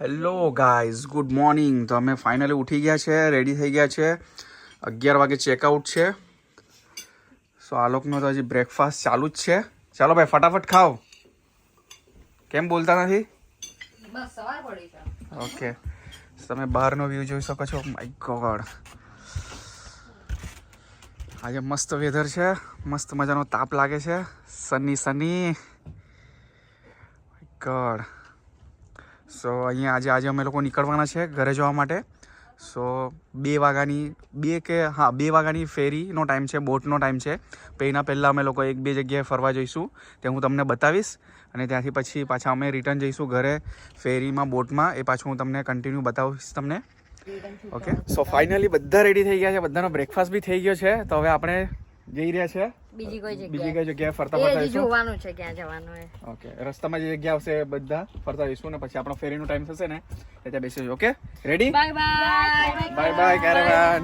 Hello guys good morning તો અમે finally ઉઠી ગયા છે રેડી થઈ ગયા છે. અગિયાર વાગે ચેકઆઉટ છે. સો આ લોકોનો તો હજી બ્રેકફાસ્ટ ચાલુ જ છે. ચાલો ભાઈ ફટાફટ ખાઓ. કેમ બોલતા નથી? ઓકે તમે બહારનો વ્યૂ જોઈ શકો છો. માય ગોડ આજે મસ્ત વેધર છે. મસ્ત મજાનો તાપ લાગે છે. સની સની ગોડ સો અહીંયા આજે આજે અમે લોકો નીકળવાના છે ઘરે જવા માટે. સો બે વાગ્યાની બે કે હા બે વાગ્યાની ફેરીનો ટાઈમ છે બોટનો ટાઈમ છે. એના પહેલાં અમે લોકો એક બે જગ્યાએ ફરવા જઈશું તે હું તમને બતાવીશ. અને ત્યાંથી પછી પાછા અમે રિટર્ન જઈશું ઘરે ફેરીમાં બોટમાં. એ પાછું હું તમને કન્ટિન્યુ બતાવીશ તમને. ઓકે સો ફાઇનલી બધા રેડી થઈ ગયા છે બધાનો બ્રેકફાસ્ટ બી થઈ ગયો છે. તો હવે આપણે જઈ રહ્યા છે? બીજી કોઈ બીજી જગ્યાએ કઈ જગ્યાએ ફરતા ફરતા જઈશું જોવાનું છે ક્યાં જવાનું ઓકે રસ્તામાં જે જગ્યા આવશે બધા ફરતા જઈશું ને પછી આપણો ફેરીનો ટાઈમ થશે ને ત્યાં બેસીશું okay? Ready bye bye bye bye caravan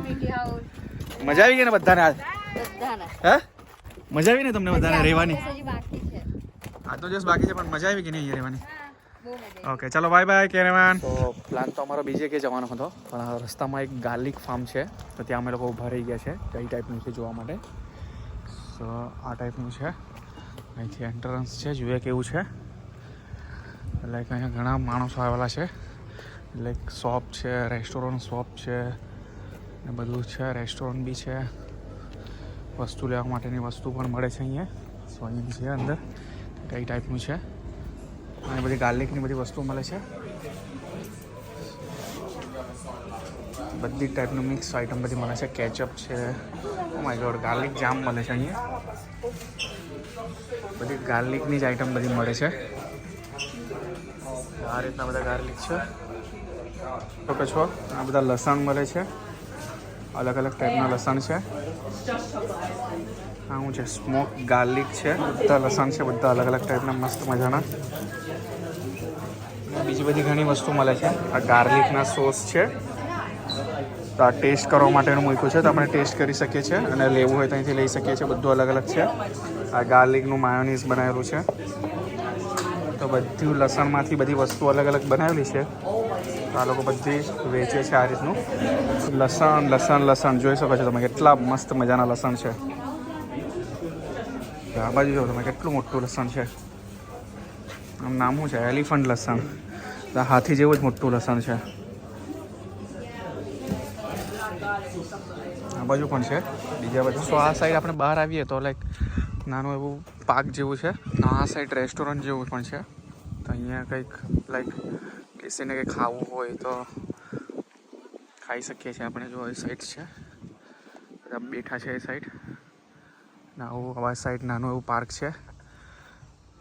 મજા આવી ગઈ ને બધાને આજ? બધાને. હે? મજા આવી ને તમને બધાને રહેવાની? હજી બાકી છે. આ તો જસ્ટ બાકી છે પણ મજા આવી ગઈ નહીં અહીંયા રહેવાની. ઓકે ચાલો બાય બાય કેરેવાન તો પ્લાન તો અમારો બીજે કે જવાનો હતો પણ રસ્તામાં એક ગાર્લિક ફાર્મ છે તો ત્યાં અમે લોકો ઊભા રહી ગયા છે કઈ ટાઈપનું છે જોવા માટે. સો આ ટાઈપનું છે. અહીંથી એન્ટ્રન્સ છે, જુએ કેવું છે. લાઈક અહીંયા ઘણા માણસો આવેલા છે. લાઈક શોપ છે રેસ્ટોરન્ટ શોપ છે, ને બધું છે. રેસ્ટોરન્ટ બી છે. વસ્તુ લેવા માટેની વસ્તુ પણ મળે છે અહીંયા. સો છે અંદર. કઈ ટાઈપનું છે. અને બધી ગાર્લિકની બધી વસ્તુ મળે છે. બધી ટાઈપનું મિક્સ આઈટમ બધી મળે છે. કેચઅપ છે. માય ગોડ ગાર્લિક જામ મળે છે અહીંયા. બધી ગાર્લિકની જ આઈટમ બધી મળે છે. આ રીતના બધા ગાર્લિક છે. તો કછો આ બધા લસણ મળે છે. અલગ અલગ ટાઈપના લસણ છે. આ હું છે? સ્મોક ગાર્લિક છે. બધા લસણ છે, બધા અલગ અલગ ટાઈપના મસ્ત મજાના. બીજી બધી ઘણી વસ્તુ મળે છે. આ ગાર્લિકના સોસ છે. તો આ ટેસ્ટ કરવા માટેનું મૂક્યું છે તો આપણે ટેસ્ટ કરી શકીએ છીએ અને લેવું હોય તો અહીંથી લઈ શકીએ છીએ. બધું અલગ અલગ છે. આ ગાર્લિકનું માયોનીઝ બનાવેલું છે. તો બધું લસણમાંથી બધી વસ્તુ અલગ અલગ બનાવેલી છે. તો આ લોકો બધી વેચે છે આ રીતનું. લસણ લસણ લસણ જોઈ શકો છો તમે કેટલા મસ્ત મજાના લસણ છે. આ બાજુ જો તમે કેટલું મોટું લસણ છે. આમ નામ શું છે? એલિફન્ટ લસણ. હાથી જેવું જ મોટું લસણ છે. આ બાજુ પણ છે. બીજા બાજુ. સો આ સાઈડ આપણે બહાર આવીએ તો લાઈક નાનું એવું પાર્ક જેવું છે. આ સાઈડ રેસ્ટોરન્ટ જેવું પણ છે. તો અહીંયા કંઈક લાઈક બેસીને કંઈક ખાવું હોય તો ખાઈ શકીએ છીએ આપણે જો, એ સાઈડ છે. બધા બેઠા છે એ સાઈડ ને આવું આ સાઈડ નાનું એવું પાર્ક છે.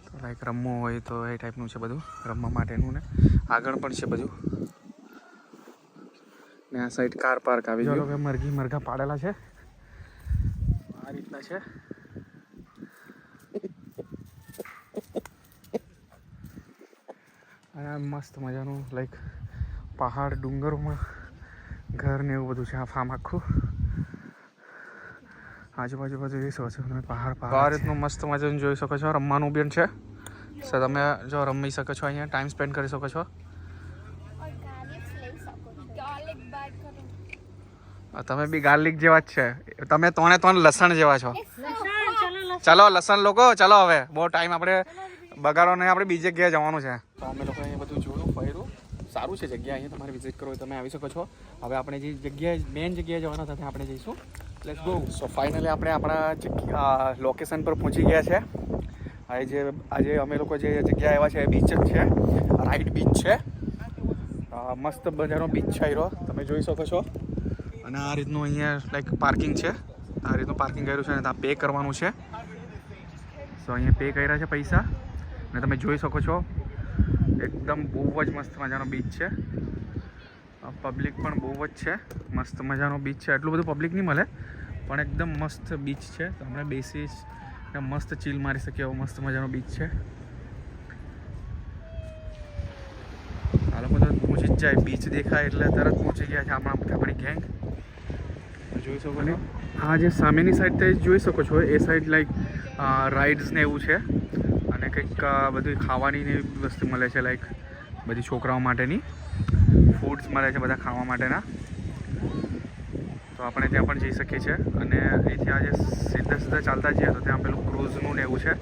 તો લાઈક રમવું હોય તો એ ટાઈપનું છે બધું. રમવા માટેનું ને. આગળ પણ છે બધું. ને આ સાઈડ કાર પાર્ક આવી ગયો. કે મરઘી મરઘા પાડેલા છે. આ રીતના છે. અને આ મસ્ત મજાનું લાઈક પહાડ ડુંગરોમાં ઘર ને એવું બધું છે આ ફાર્મ આખું. આજુબાજુ બધું જોઈ શકો છો તમે પહાડ પહાડ આ રીતનું મસ્ત મજાનું જોઈ શકો છો રમવાનું બેન છે. સર તમે જો રમી શકો છો અહીંયા ટાઈમ સ્પેન્ડ કરી શકો છો આ તમે બી ગાર્લિક જેવા જ છે. તમે ત્રણે ત્રણ લસણ જેવા છો. ચાલો લસણ. લોકો ચલો હવે. બહુ ટાઈમ આપણે બગાડો નહીં આપણે બીજી જગ્યાએ જવાનું છે. તો અમે લોકો અહીંયા બધું જોયું ફર્યું. સારું છે જગ્યા અહીંયા તમારે વિઝિટ કરો તમે આવી શકો છો. હવે આપણે જે જગ્યાએ મેઇન જગ્યાએ જવાના હતા ત્યાં આપણે જઈશું. લેટ્સ ગો સો ફાઇનલી આપણે આપણા લોકેશન પર પહોંચી ગયા છે. આજે જે આજે અમે લોકો જે જગ્યાએ આવ્યા છે એ બીચ જ છે. રાઈટ બીચ છે. મસ્ત મજાનો બીચ છે તમે જોઈ શકો છો. અને આ રીતનું અહીંયા લાઈક પાર્કિંગ છે. આ રીતનું પાર્કિંગ કર્યું છે અને ત્યાં પે કરવાનું છે. સો અહીંયા પે કર્યા છે પૈસા. અને તમે જોઈ શકો છો, એકદમ બહુ જ મસ્ત મજાનો બીચ છે. પબ્લિક પણ બહુ જ છે. મસ્ત મજાનો બીચ છે. એટલું બધું પબ્લિક નહીં મળે, પણ એકદમ મસ્ત બીચ છે. તમને બેસી મસ્ત ચીલ મારી શકીએ એવો મસ્ત મજાનો બીચ છે આ લોકો તો પહોંચી જ જાય બીચ દેખાય એટલે તરત પહોંચી ગયા છે આપણા આપણી ગેંગ. જોઈ શકો ને હા જે સામેની સાઈડ તે જોઈ શકો છો એ સાઈડ લાઈક રાઇડ્સ ને એવું છે. અને કંઈક બધું ખાવાની ને વસ્તુ મળે છે લાઈક બધી છોકરાઓ માટેની. ફૂડ્સ મળે છે બધા ખાવા માટેના. તો આપણે ત્યાં પણ જઈ શકીએ છીએ. અને અહીંથી આજે સીધા સીધા ચાલતા જઈએ તો ત્યાં પેલું ક્રૂઝનું ને એવું છે.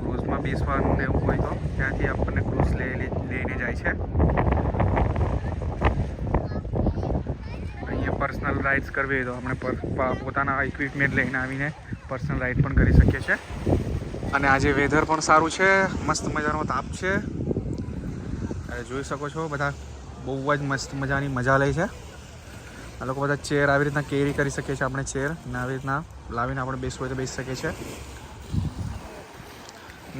ક્રૂઝમાં બેસવાનું ને એવું હોય તો ત્યાંથી આપણને ક્રૂઝ લઈ લઈને જાય છે અહીંયા પર્સનલ રાઇડ્સ કરવી હોય તો આપણે પોતાના ઇક્વિપમેન્ટ લઈને આવીને પર્સનલ રાઇડ પણ કરી શકીએ છીએ. અને આજે વેધર પણ સારું છે, મસ્ત મજાનો તાપ છે. જોઈ શકો છો, બધા બહુ જ મસ્ત મજાની મજા લે છે. આ લોકો બધા ચેર આવી રીતના કેરી કરી શકીએ છીએ આપણે ચેર ને આવી રીતના લાવીને આપણે બેસવું હોય તો બેસી શકીએ છીએ.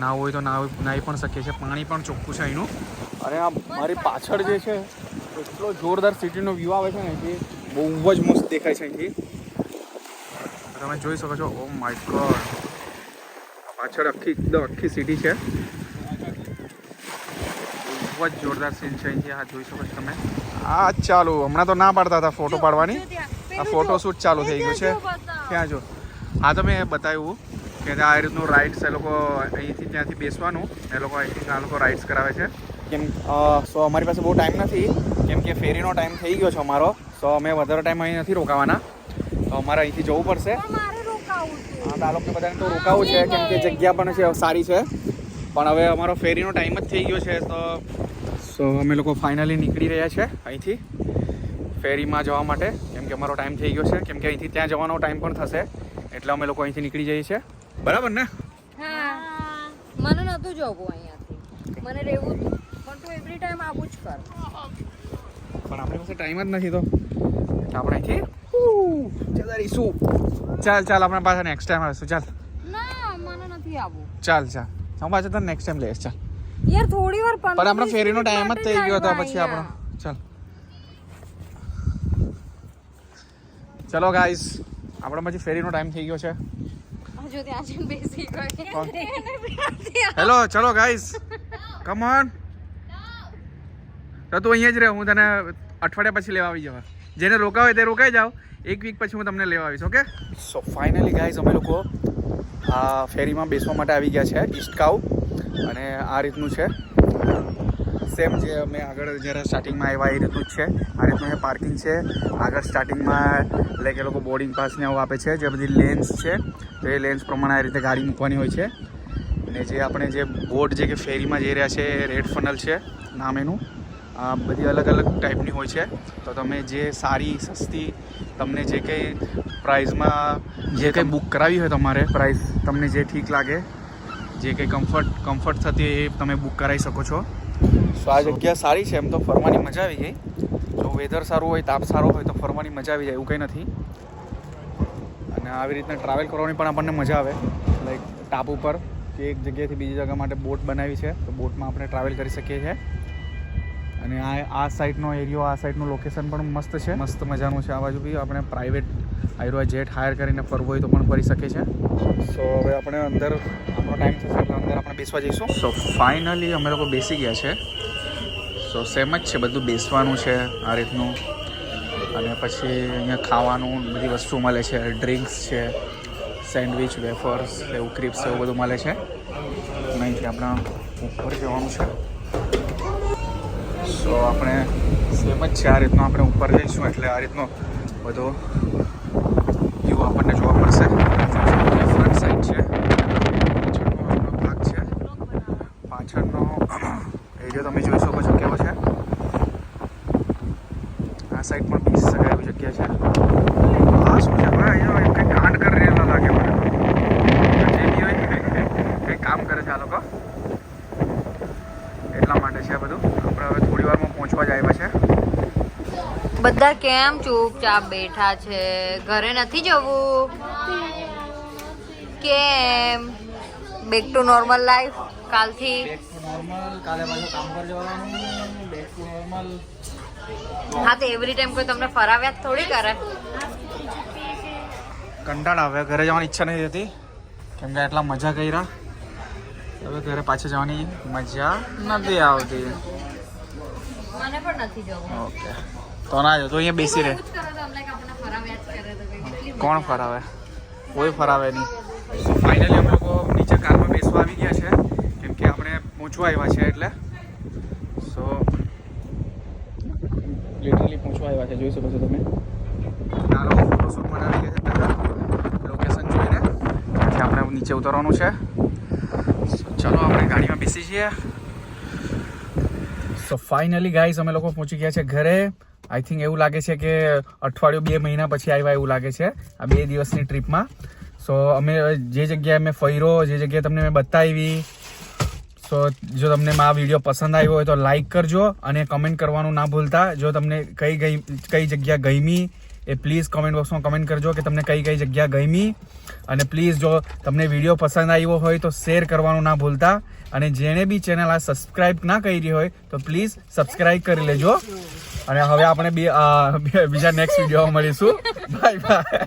ના હોય તો ના નાહી પણ શકીએ છીએ. પાણી પણ ચોખ્ખું છે અહીંનું. અને આ મારી પાછળ જે છે, એટલો જોરદાર સિટીનો વ્યૂ આવે છે ને અહીંથી બહુ જ મસ્ત દેખાય છે અહીંથી. તમે જોઈ શકો છો ઓ માય ગોડ પાછળ આખી, એકદમ આખી સિટી છે. બહુ જ જોરદાર સીન છે અહીંથી આ જોઈ શકો છો તમે. આ ચાલુ, હમણાં તો ના પાડતા હતા ફોટો પાડવાની. આ ફોટો શૂટ ચાલુ થઈ ગયું છે. ક્યાં જો. હા, તો મેં બતાવ્યું કે આ રીતનું રાઇડ્સ એ લોકો અહીંથી ત્યાંથી બેસવાનું. એ લોકો અહીંથી આ લોકો રાઇડ્સ કરાવે છે. કેમ સો અમારી પાસે બહુ ટાઈમ નથી. કેમ કે ફેરીનો ટાઈમ થઈ ગયો છે અમારો સો અમે વધારે ટાઈમ અહીં નથી રોકાવાના. તો અમારે અહીંથી જવું પડશે. હા તો આ લોકોને બધાને તો રોકાવું છે કેમ કે જગ્યા પણ છે સારી છે. પણ હવે અમારો ફેરીનો ટાઈમ જ થઈ ગયો છે તો સો અમે લોકો ફાઇનલી નીકળી રહ્યા છે અહીંથી ફેરીમાં જવા માટે. કેમ કે અમારો ટાઈમ થઈ ગયો છે કેમ કે અહીંથી ત્યાં જવાનો ટાઈમ પણ થશે એટલે અમે લોકો અહીંથી નીકળી જઈએ છીએ. બરાબર ને? મને નતું જવું અહીંયાથી. મને રહેવું હતું. પણ તું એવરી ટાઈમ આવું જ કર. પણ આપણી પાસે ટાઈમ જ નથી તો. આપણે અહીંથી જતા ચાલ ચાલ આપણે પાછા નેક્સ્ટ ટાઈમ આવીશું. ચાલ. નથી ચાલ ચાલ. હું પાછા તને નેક્સ્ટ ટાઈમ લઈશ ચાલ. યાર થોડી વાર પણ આપણો ફેરીનો ટાઈમ જ થઈ ગયો હતો પછી આપણો. ચાલ. ચલો ગાઈસ આપણો પછી ફેરીનો ટાઈમ થઈ ગયો છે. હેલો ચલો ગાઈસ કમ ઓન તો તું અહીંયા જ રહે, હું તને અઠવાડિયા પછી લેવા આવી જવા. જેને રોકાવ તે રોકાઈ જાઓ. એક વીક પછી હું તમને લેવા આવીશ ઓકે સો ફાઇનલી ગાઈઝ અમે લોકો આ ફેરીમાં બેસવા માટે આવી ગયા છે ઇસ્ટકાઉ અને આ રીતનું છે. સેમ જે અમે આગળ જ્યારે સ્ટાર્ટિંગમાં આવ્યા, એ રીતનું જ છે. આ રીતનું અહીંયા પાર્કિંગ છે. આગળ સ્ટાર્ટિંગમાં લાઈક એ લોકો બોર્ડિંગ પાસને આવું આપે છે. જે બધી લેન્સ છે, તો એ લેન્સ પ્રમાણે આ રીતે ગાડી મૂકવાની હોય છે. અને જે આપણે જે બોટ જે કે ફેરીમાં જઈ રહ્યા છે, એ રેડ ફનલ છે, નામ એનું. બધી અલગ અલગ ટાઈપની હોય છે. તો તમે જે સારી, સસ્તી તમને જે કંઈ પ્રાઇઝમાં જે કંઈ બુક કરાવી હોય તમારે પ્રાઇઝ તમને જે ઠીક લાગે, જે કંઈ કમ્ફર્ટ કમ્ફર્ટ થતી એ તમે બુક કરાવી શકો છો. સો આ જગ્યા સારી છે, એમ તો ફરવાની મજા આવી જાય જો વેધર સારું હોય, તાપ સારો હોય તો ફરવાની મજા આવી જાય, એવું કંઈ નથી. અને આવી રીતના ટ્રાવેલ કરવાની પણ આપણને મજા આવે. લાઈક ટાપુ પર, કે એક જગ્યાએથી બીજી જગ્યા માટે બોટ બનાવી છે, તો બોટમાં આપણે ટ્રાવેલ કરી શકીએ છીએ. અને આ આ સાઈડનો એરિયો આ સાઈડનું લોકેશન પણ મસ્ત છે. મસ્ત મજાનું છે. આ બાજુ બી આપણે પ્રાઇવેટ આયુર્વા જેટ હાયર કરીને ફરવું હોય તો પણ ફરી શકે છે. સો હવે આપણે અંદર, આપણો ટાઈમ થશે એટલે અંદર આપણે બેસવા જઈશું. સો ફાઇનલી અમે લોકો બેસી ગયા છે. સો સેમ જ છે. બધું બેસવાનું છે આ રીતનું. અને પછી અહીંયા ખાવાનું બધી વસ્તુ મળે છે. ડ્રિંક્સ છે સેન્ડવિચ વેફર્સ એવું ક્રિપ્સ એવું બધું મળે છે. અહીંથી આપણે ઉપર જવાનું છે. સો આપણે સેમ જ છે. આ રીતનો આપણે ઉપર જઈશું એટલે આ રીતનો બધો વ્યૂ આપણને જોવા મળશે. ફ્રન્ટ સાઈડ છે. પાછળનો ભાગ છે. પાછળનો એરિયો તમે જોઈ શકો છો કેવો છે. આ સાઈડ પણ બેસી શકાય એવી જગ્યા છે. આ શું છે? હવે અહીંયા કંઈક કાંડ કરી રહેલા લાગે મને. જે બી હોય કંઈ કામ કરે છે આ લોકો. એટલા માટે છે આ બધું. આપણે હવે થોડી વારમાં પહોંચવા જ આવ્યા છે. બધા કેમ ચૂપચાપ બેઠા છે? ઘરે નથી જવું? કેમ? બેક ટુ નોર્મલ લાઈફ કાલથી? બેક ટુ નોર્મલ કાલે પાછું કામ પર જવાનું બેક ટુ નોર્મલ હા તો એવરી ટાઈમ કોઈ તમને ફરાવ્યા થોડી કરે. કંટાળ આવે ઘરે જવાની ઈચ્છા નથી થતી. કેમ કે એટલા મજા કર્યા. હવે ઘરે પાછા જવાની મજા નથી આવતી. મને પણ નથી જવું. ઓકે. તો ના જો તો અહીંયા બેસી રહે. કોણ ફરાવે? કોઈ ફરાવે નહીં. ફાઇનલી અમે લોકો નીચે કારમાં બેસવા આવી ગયા છે કેમ કે આપણે પહોંચવા આવ્યા છે એટલે. સો લિટરલી પહોંચવા આવ્યા છે જોઈ શકો છો તમે. નાનો ફોટોશૂટ બનાવી ગયા છે પહેલાં. લોકેશન જોઈને ત્યાંથી આપણે નીચે ઉતરવાનું છે. ચલો આપણે ગાડીમાં બેસી છીએ સો ફાઇનલી ગાઈસ અમે લોકો પહોંચી ગયા છે ઘરે. આઈ થિંક એવું લાગે છે કે અઠવાડિયું બે મહિના પછી આવ્યા એવું લાગે છે આ બે દિવસની ટ્રીપમાં. સો અમે જે જગ્યાએ મેં ફર્યો, જે જગ્યાએ તમને મેં બતાવી સો જો તમને આ વીડિયો પસંદ આવ્યો હોય તો લાઈક કરજો અને કમેન્ટ કરવાનું ના ભૂલતા. જો તમને કઈ ગઈ કઈ જગ્યા ગમી એ પ્લીઝ કમેન્ટ બોક્સમાં કમેન્ટ કરજો કે તમને કઈ કઈ જગ્યા ગમી. અને પ્લીઝ જો તમને વીડિયો પસંદ આવ્યો હોય તો શેર કરવાનું ના ભૂલતા. અને જેણે બી ચેનલ આ સબસ્ક્રાઇબ ના કરી હોય તો પ્લીઝ સબસ્ક્રાઇબ કરી લેજો. અને હવે આપણે બીજા નેક્સ્ટ વિડીયોમાં મળીશું. Bye bye